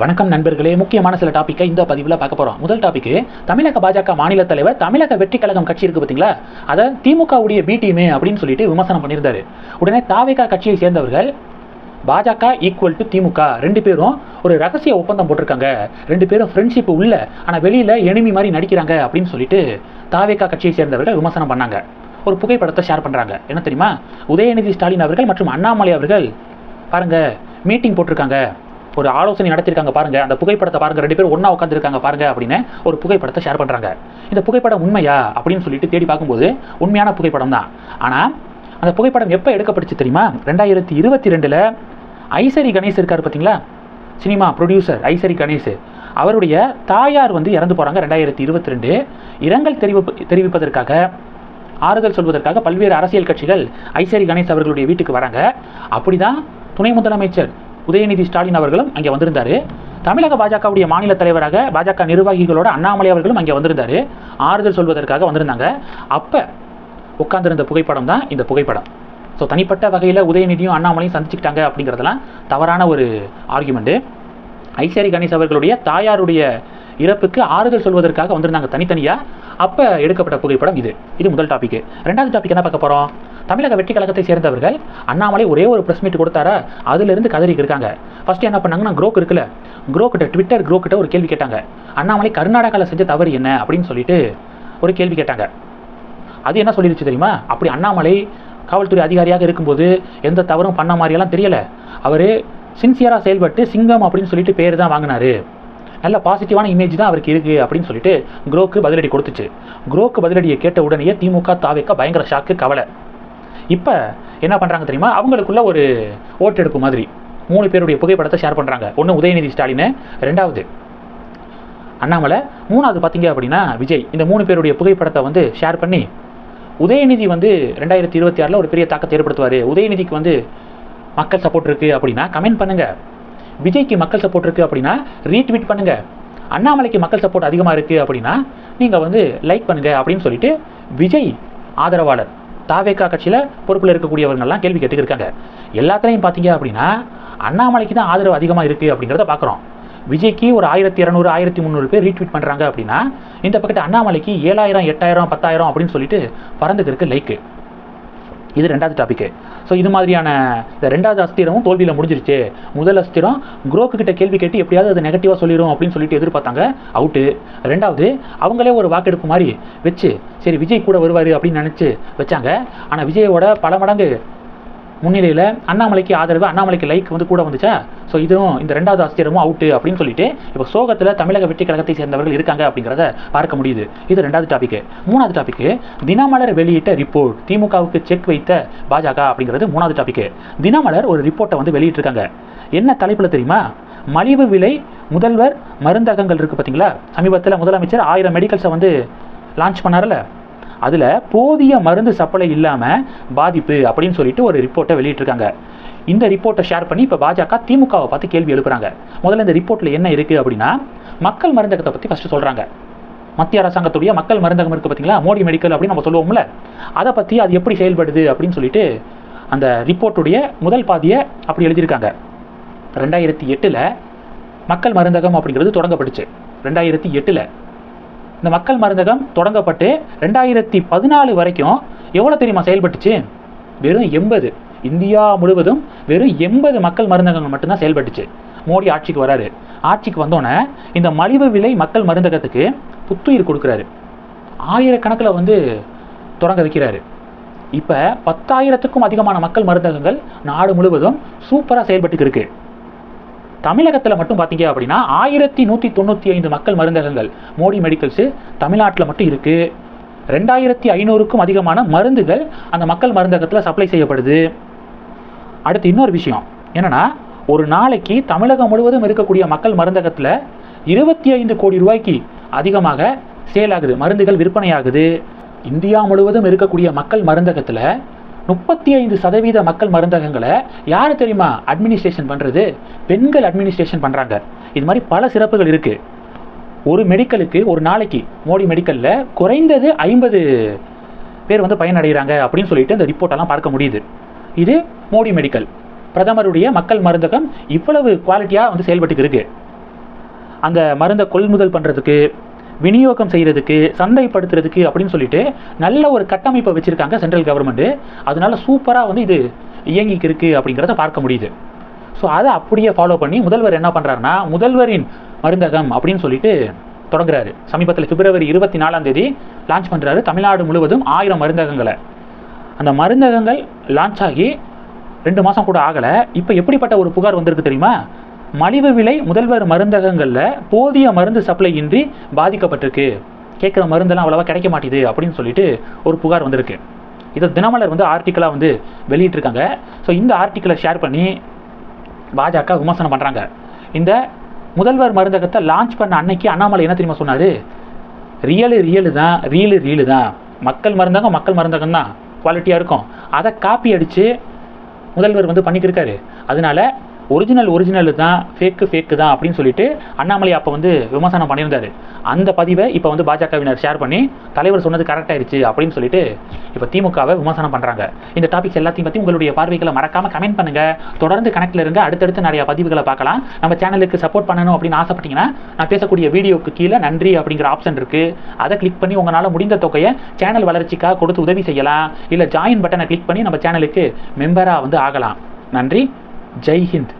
வணக்கம் நண்பர்களே. முக்கியமான சில டாப்பிக்கை இந்த பதிவில் பார்க்க போகிறோம் முதல் டாபிக் தமிழக பாஜக மாநில தலைவர் தமிழக வெற்றி கழகம் கட்சி இருக்கு பார்த்தீங்களா அதை திமுகவுடைய பி டீமே அப்படின்னு சொல்லிட்டு விமர்சனம் பண்ணியிருந்தாரு. உடனே தாவேகா கட்சியை சேர்ந்தவர்கள் பாஜக ஈக்குவல் டு திமுக. ரெண்டு பேரும் ஒரு ரகசிய ஒப்பந்தம் போட்டிருக்காங்க. ரெண்டு பேரும் ஃப்ரெண்ட்ஷிப் உள்ள ஆனால் வெளியில் எனிமி மாதிரி நடிக்கிறாங்க அப்படின்னு சொல்லிட்டு தாவேகா கட்சியை சேர்ந்தவர்கள் விமர்சனம் பண்ணாங்க. ஒரு புகைப்படத்தை ஷேர் பண்ணுறாங்க என்ன தெரியுமா? உதயநிதி ஸ்டாலின் அவர்கள் மற்றும் அண்ணாமலை அவர்கள் பாருங்கள் மீட்டிங் போட்டிருக்காங்க. ஒரு ஆலோசனை நடத்திருக்காங்க பாருங்க. அந்த புகைப்படத்தை பாருங்க. ரெண்டு பேரும் ஒன்றா உட்காந்துருக்காங்க பாருங்க அப்படின்னு ஒரு புகைப்படத்தை ஷேர் பண்ணுறாங்க இந்த புகைப்படம் உண்மையா அப்படின்னு சொல்லிட்டு தேடி பார்க்கும்போது உண்மையான புகைப்படம் தான். ஆனால் அந்த புகைப்படம் எப்போ எடுக்கப்பட்டுச்சு தெரியுமா? ரெண்டாயிரத்தி இருபத்தி ரெண்டில் ஐசரி கணேஷ் இருக்கார் பார்த்தீங்களா சினிமா ப்ரொடியூசர் ஐசரி கணேஷ். அவருடைய தாயார் வந்து இறந்து போகிறாங்க ரெண்டாயிரத்தி இருபத்தி ரெண்டு. இரங்கல் தெரிவிப்பு தெரிவிப்பதற்காக ஆறுதல் சொல்வதற்காக பல்வேறு அரசியல் கட்சிகள் ஐசரி கணேஷ் அவர்களுடைய வீட்டுக்கு வராங்க. அப்படிதான் துணை முதலமைச்சர் உதயநிதி ஸ்டாலின் அவர்களும் அங்கே வந்திருந்தாரு. தமிழக பாஜகவுடைய மாநில தலைவராக பாஜக நிர்வாகிகளோட அண்ணாமலை அவர்களும் அங்கே வந்திருந்தாரு. ஆறுதல் சொல்வதற்காக வந்திருந்தாங்க. அப்போ உட்கார்ந்திருந்த புகைப்படம் தான் இந்த புகைப்படம். ஸோ தனிப்பட்ட வகையில் உதயநிதியும் அண்ணாமலையும் சந்திச்சுக்கிட்டாங்க அப்படிங்கிறதெல்லாம் தவறான ஒரு ஆர்குமெண்ட்டு ஐசரி கணேஷ் அவர்களுடைய தாயாருடைய இறப்புக்கு ஆறுதல் சொல்வதற்காக வந்திருந்தாங்க தனித்தனியாக அப்போ எடுக்கப்பட்ட புகைப்படம் இது. இது முதல் டாபிக் ரெண்டாவது டாபிக் என்ன பார்க்க போகிறோம் தமிழக வெற்றி கழகத்தை சேர்ந்தவர்கள் அண்ணாமலை ஒரே ஒரு ப்ரெஸ் மீட் கொடுத்தாரா? அதிலிருந்து கதறிக்கு இருக்காங்க. ஃபர்ஸ்ட் என்ன பண்ணாங்கன்னா குரோக் இருக்குல்ல குரோ கிட்ட ட்விட்டர் குரோ கிட்ட ஒரு கேள்வி கேட்டாங்க. அண்ணாமலை கர்நாடகாவில் செஞ்ச தவறு என்ன? அப்படின்னு சொல்லிட்டு ஒரு கேள்வி கேட்டாங்க. அது என்ன சொல்லிருச்சு தெரியுமா? அப்படி அண்ணாமலை காவல்துறை அதிகாரியாக இருக்கும்போது எந்த தவறும் பண்ண மாதிரியெல்லாம் தெரியல. அவர் சின்சியராக செயல்பட்டு சிங்கம் அப்படின்னு சொல்லிட்டு பேர் தான் வாங்கினாரு. நல்ல பாசிட்டிவான இமேஜ் தான் அவருக்கு இருக்குது அப்படின்னு சொல்லிட்டு குரோக்கு பதிலடி கொடுத்துச்சு. குரோக்கு பதிலடியை கேட்ட உடனேயே திமுக தாவேக்க பயங்கர ஷாக்கு கவலை. இப்போ என்ன பண்ணுறாங்க தெரியுமா? அவங்களுக்குள்ள ஒரு ஓட்டெடுப்பு மாதிரி. மூணு பேருடைய புகைப்படத்தை ஷேர் பண்ணுறாங்க ஒன்று உதயநிதி ஸ்டாலின் ரெண்டாவது அண்ணாமலை மூணாவது பார்த்தீங்க அப்படின்னா விஜய். இந்த மூணு பேருடைய புகைப்படத்தை வந்து ஷேர் பண்ணி உதயநிதி வந்து ரெண்டாயிரத்தி இருபத்தி ஆறில் ஒரு பெரிய தாக்கத்தை ஏற்படுத்துவார். உதயநிதிக்கு வந்து மக்கள் சப்போர்ட் இருக்குது அப்படின்னா கமெண்ட் பண்ணுங்கள் விஜய்க்கு மக்கள் சப்போர்ட் இருக்குது அப்படின்னா ரீட்வீட் பண்ணுங்கள் அண்ணாமலைக்கு மக்கள் சப்போர்ட் அதிகமாக இருக்குது அப்படின்னா நீங்கள் வந்து லைக் பண்ணுங்கள் அப்படின்னு சொல்லிட்டு விஜய் ஆதரவாளர் தாவேக்கா கட்சியில் பொறுப்பில் இருக்கக்கூடியவர்கள்லாம் கேள்வி கேட்டுக்கிட்டு இருக்காங்க எல்லாத்துலேயும் பார்த்தீங்க அப்படின்னா அண்ணாமலைக்கு தான் ஆதரவு அதிகமாக இருக்குது அப்படிங்கிறத பார்க்குறோம் விஜய்க்கு ஒரு ஆயிரத்தி இரநூறு ஆயிரத்தி முந்நூறு பேர் ரீட்வீட் பண்ணுறாங்க அப்படின்னா இந்த பக்கத்து அண்ணாமலைக்கு ஏழாயிரம் எட்டாயிரம் பத்தாயிரம் அப்படின்னு சொல்லிட்டு பறந்துக்கு இருக்கு லைக்கு இது ரெண்டாவது டாபிக்கு ஸோ இது மாதிரியான இந்த ரெண்டாவது அஸ்திரமும் தோல்வியில் முடிஞ்சிருச்சு. முதல் அஸ்திரம் குரோக்கு கிட்ட கேள்வி கேட்டு எப்படியாவது அது நெகட்டிவாக சொல்லிடும் அப்படின்னு சொல்லிட்டு எதிர்பார்த்தாங்க. அவுட்டு ரெண்டாவது அவங்களே ஒரு வாக்கெடுப்பு மாதிரி வச்சு சரி விஜய் கூட வருவார் அப்படின்னு நினச்சி வச்சாங்க. ஆனால் விஜயோட பல மடங்கு முன்னிலையில் அண்ணாமலைக்கு ஆதரவு அண்ணாமலைக்கு லைக் வந்து கூட வந்துச்சா? ஸோ இதுவும் இந்த ரெண்டாவது அஸ்திரமும் அவுட்டு அப்படின்னு சொல்லிட்டு இப்போ சோகத்தில் தமிழக வெற்றி கழகத்தை சேர்ந்தவர்கள் இருக்காங்க அப்படிங்கிறத பார்க்க முடியுது. இது ரெண்டாவது டாபிக் மூணாவது டாபிக் தினமலர் வெளியிட்ட ரிப்போர்ட் திமுகவுக்கு செக் வைத்த பாஜக அப்படிங்கிறது மூணாவது டாபிக் தினமலர் ஒரு ரிப்போர்ட்டை வந்து வெளியிட்டிருக்காங்க. என்ன தலைப்பில் தெரியுமா? மலிவு விலை முதல்வர் மருந்தகங்கள் இருக்குது பார்த்தீங்களா சமீபத்தில் முதலமைச்சர் ஆயிரம் மெடிக்கல்ஸை வந்து லான்ச் பண்ணார்ல அதில் போதிய மருந்து சப்ளை இல்லாமல் பாதிப்பு அப்படின்னு சொல்லிட்டு ஒரு ரிப்போர்ட்டை வெளியிட்டிருக்காங்க. இந்த ரிப்போர்ட்டை ஷேர் பண்ணி இப்போ பாஜக திமுகவை பார்த்து கேள்வி எழுப்புறாங்க. முதல்ல இந்த ரிப்போர்ட்டில் என்ன இருக்குது அப்படின்னா மக்கள் மருந்தகத்தை பற்றி ஃபஸ்ட்டு சொல்கிறாங்க மத்திய அரசாங்கத்துடைய மக்கள் மருந்தகம் இருக்குது பார்த்தீங்களா மோடி மெடிக்கல் அப்படின்னு நம்ம சொல்லுவோம்ல. அதை பற்றி அது எப்படி செயல்படுது அப்படின்னு சொல்லிட்டு அந்த ரிப்போர்ட்டுடைய முதல் பாதியை அப்படி எழுதியிருக்காங்க. ரெண்டாயிரத்தி எட்டில் மக்கள் மருந்தகம் அப்படிங்கிறது தொடங்கப்பட்டுச்சு. ரெண்டாயிரத்தி எட்டில் இந்த மக்கள் மருந்தகம் தொடங்கப்பட்டு ரெண்டாயிரத்தி பதினாலு வரைக்கும் எவ்வளோ தெரியுமா செயல்பட்டுச்சு? வெறும் எண்பது. இந்தியா முழுவதும் வெறும் எண்பது மக்கள் மருந்தகங்கள் மட்டும்தான் செயல்பட்டுச்சு. மோடி ஆட்சிக்கு வராரு. ஆட்சிக்கு வந்தோடனே இந்த மலிவு விலை மக்கள் மருந்தகத்துக்கு புத்துயிர் கொடுக்குறாரு. ஆயிரக்கணக்கில் வந்து தொடங்க வைக்கிறாரு. இப்போ பத்தாயிரத்துக்கும் அதிகமான மக்கள் மருந்தகங்கள் நாடு முழுவதும் சூப்பராக செயல்பட்டுக்கு இருக்குது தமிழகத்தில் மட்டும் பார்த்தீங்க அப்படின்னா ஆயிரத்தி நூற்றி தொண்ணூற்றி ஐந்து மக்கள் மருந்தகங்கள் மோடி மெடிக்கல்ஸு தமிழ்நாட்டில் மட்டும் இருக்குது ரெண்டாயிரத்தி ஐநூறுக்கும் அதிகமான மருந்துகள் அந்த மக்கள் மருந்தகத்தில் சப்ளை செய்யப்படுது. அடுத்து இன்னொரு விஷயம் என்னென்னா ஒரு நாளைக்கு தமிழகம் முழுவதும் இருக்கக்கூடிய மக்கள் மருந்தகத்தில் இருபத்தி ஐந்து கோடி ரூபாய்க்கு அதிகமாக சேல் ஆகுது மருந்துகள் விற்பனையாகுது. இந்தியா முழுவதும் இருக்கக்கூடிய மக்கள் மருந்தகத்தில் முப்பத்தி ஐந்து சதவீத மக்கள் மருந்தகங்களை யார் தெரியுமா அட்மினிஸ்ட்ரேஷன் பண்ணுறது பெண்கள் அட்மினிஸ்ட்ரேஷன் பண்ணுறாங்க இது மாதிரி பல சிறப்புகள் இருக்குது ஒரு மெடிக்கலுக்கு ஒரு நாளைக்கு மோடி மெடிக்கலில் குறைந்தது ஐம்பது பேர் வந்து பயனடைகிறாங்க அப்படின்னு சொல்லிட்டு இந்த ரிப்போர்ட்டெல்லாம் பார்க்க முடியுது. இது மோடி மெடிக்கல் பிரதமருடைய மக்கள் மருந்தகம் இவ்வளவு குவாலிட்டியாக வந்து செயல்பட்டு இருக்கு அந்த மருந்தை கொள்முதல் பண்ணுறதுக்கு விநியோகம் செய்கிறதுக்கு சந்தைப்படுத்துறதுக்கு அப்படின்னு சொல்லிட்டு நல்ல ஒரு கட்டமைப்பை வச்சுருக்காங்க சென்ட்ரல் கவர்மெண்ட்டு அதனால சூப்பராக வந்து இது இயங்கிக்கு இருக்குது அப்படிங்கிறத பார்க்க முடியுது. ஸோ அதை அப்படியே ஃபாலோ பண்ணி முதல்வர் என்ன பண்ணுறாருன்னா முதல்வரின் மருந்தகம் அப்படின்னு சொல்லிட்டு தொடங்குறாரு. சமீபத்தில் பிப்ரவரி இருபத்தி நாலாம் தேதி லான்ச் பண்ணுறாரு தமிழ்நாடு முழுவதும் ஆயிரம் மருந்தகங்களை. அந்த மருந்தகங்கள் லான்ச் ஆகி ரெண்டு மாதம் கூட ஆகலை. இப்போ எப்படிப்பட்ட ஒரு புகார் வந்திருக்கு தெரியுமா? மலிவு விலை முதல்வர் மருந்தகங்களில் போதிய மருந்து சப்ளை இன்றி பாதிக்கப்பட்டிருக்கு. கேட்குற மருந்தெல்லாம் அவ்வளோவா கிடைக்க மாட்டேது அப்படின்னு சொல்லிட்டு ஒரு புகார் வந்திருக்கு. இதை தினமலர் வந்து ஆர்டிக்கலாக வந்து வெளியிட்டிருக்காங்க. ஸோ இந்த ஆர்டிக்கலை ஷேர் பண்ணி பாஜக விமர்சனம் பண்ணுறாங்க இந்த முதல்வர் மருந்தகத்தை லான்ச் பண்ண அன்னைக்கு அண்ணாமலை என்ன தெரியுமா சொன்னார்? ரியலு ரியலு தான் ரீலு ரீலு தான். மக்கள் மருந்தகம் மக்கள் மருந்தகம் தான் குவாலிட்டியாக இருக்கும். அதை காப்பி அடித்து முதல்வர் வந்து பண்ணிக்கிருக்காரு. அதனால ஒரிஜினல் ஒரிஜினல் தான் ஃபேக்கு ஃபேக்கு தான் அப்படின்னு சொல்லிட்டு அண்ணாமலை அப்போ வந்து விமர்சனம் பண்ணியிருந்தாரு. அந்த பதிவை இப்போ வந்து பாஜகவினர் ஷேர் பண்ணி தலைவர் சொன்னது கரெக்டாயிருச்சு அப்படின்னு சொல்லிட்டு இப்போ திமுகவை விமர்சனம் பண்ணுறாங்க இந்த டாபிக்ஸ் எல்லாத்தையும் பற்றி உங்களுடைய பார்வைகளை மறக்காமல் கமெண்ட் பண்ணுங்கள் தொடர்ந்து கனெக்டில் இருங்க. அடுத்தடுத்து நிறைய பதிவுகளை பார்க்கலாம். நம்ம சேனலுக்கு சப்போர்ட் பண்ணணும் அப்படின்னு ஆசைப்பட்டீங்கன்னா நான் பேசக்கூடிய வீடியோக்கு கீழே நன்றி அப்படிங்கிற ஆப்ஷன் இருக்குது அதை கிளிக் பண்ணி உங்களால் முடிந்த தொகையை சேனல் வளர்ச்சிக்காக கொடுத்து உதவி செய்யலாம். இல்லை ஜாயின் பட்டனை கிளிக் பண்ணி நம்ம சேனலுக்கு மெம்பராக வந்து ஆகலாம். நன்றி. ಜೈ ಹಿಂದ್